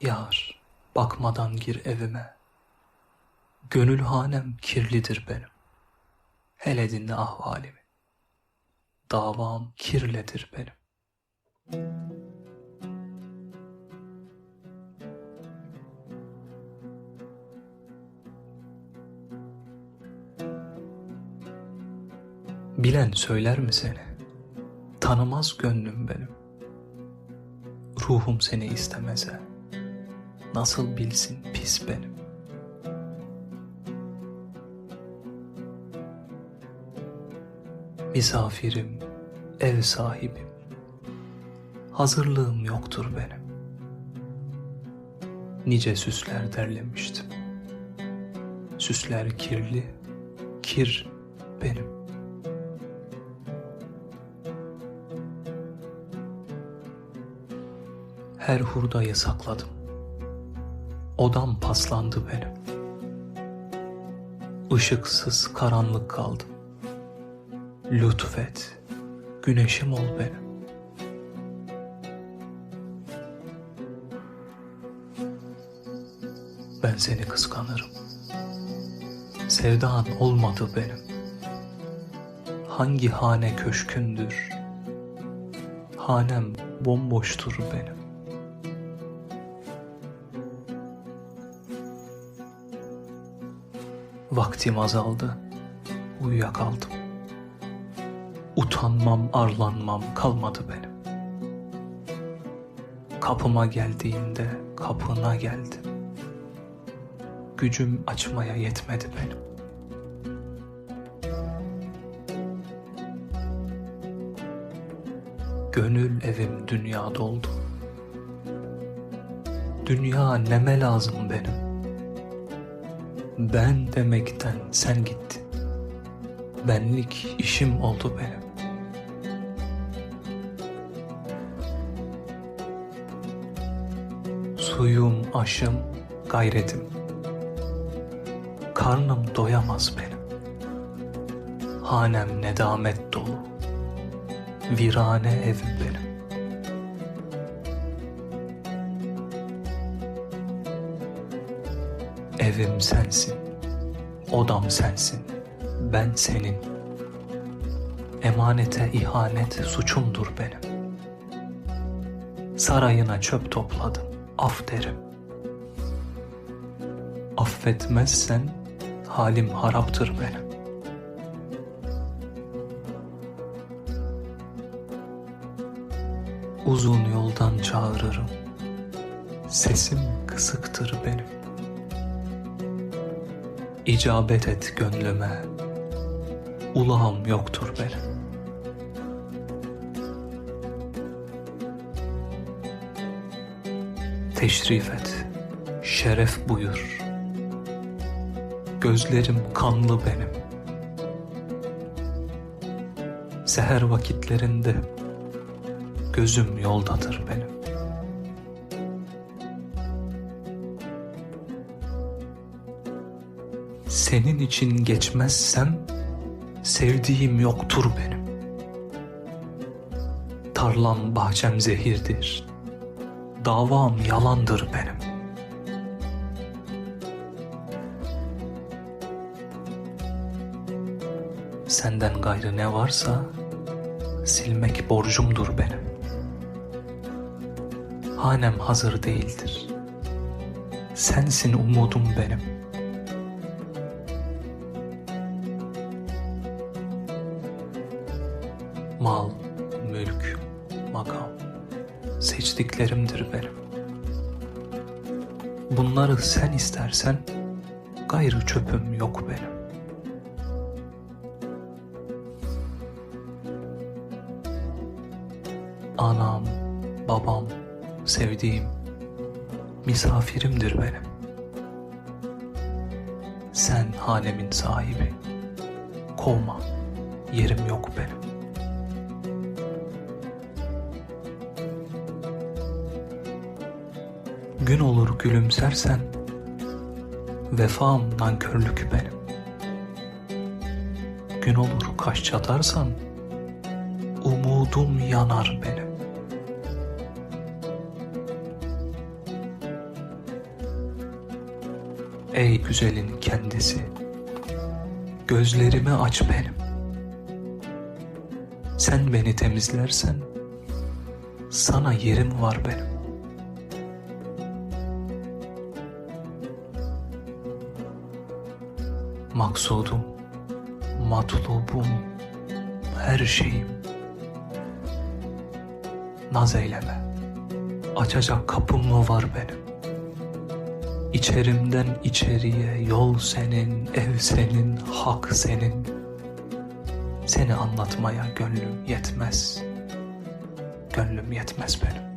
Yar, bakmadan gir evime. Gönül hanem kirlidir benim. Hele dinle ahvalimi. Davam kirledir benim. Bilen söyler mi seni? Tanımaz gönlüm benim. Ruhum seni istemeze. Nasıl bilsin pis benim. Misafirim, ev sahibim. Hazırlığım yoktur benim. Nice süsler derlemiştim. Süsler kirli, kir benim. Her hurdayı sakladım. Odam paslandı benim. Işıksız karanlık kaldım. Lütfet, güneşim ol benim. Ben seni kıskanırım. Sevdan olmadı benim. Hangi hane köşkündür? Hanem bomboştur benim. Vaktim azaldı, uyuyakaldım. Utanmam, arlanmam kalmadı benim. Kapıma geldiğinde kapına geldim. Gücüm açmaya yetmedi benim. Gönül evim dünya doldu. Dünya neme lazım benim. Ben demekten sen gittin. Benlik işim oldu benim. Suyum, aşım, gayretim. Karnım doyamaz benim. Hanem nedamet dolu. Virane evim benim. Evim sensin, odam sensin, ben senin. Emanete ihanet suçumdur benim. Sarayına çöp topladım, af derim. Affetmezsen halim haraptır benim. Uzun yoldan çağırırım. Sesim kısıktır benim. İcabet et gönlüme. Ulağım yoktur benim. Teşrif et, şeref buyur. Gözlerim kanlı benim. Seher vakitlerinde gözüm yoldadır benim. Senin için geçmezsem sevdiğim yoktur benim. Tarlam bahçem zehirdir. Davam yalandır benim. Senden gayrı ne varsa silmek borcumdur benim. Hanem hazır değildir. Sensin umudum benim. Mülk, makam seçtiklerimdir benim. Bunları sen istersen gayrı çöpüm yok benim. Anam, babam, sevdiğim, misafirimdir benim. Sen hanemin sahibi, kovma, yerim yok benim. Gün olur gülümsersen, vefam nankörlük benim. Gün olur kaş çatarsan, umudum yanar benim. Ey güzelin kendisi, gözlerimi aç benim. Sen beni temizlersen, sana yerim var benim. Maksudum, matlubum, her şeyim. Naz eyleme, açacak kapım mı var benim? İçerimden içeriye yol senin, ev senin, hak senin. Seni anlatmaya gönlüm yetmez. Gönlüm yetmez benim.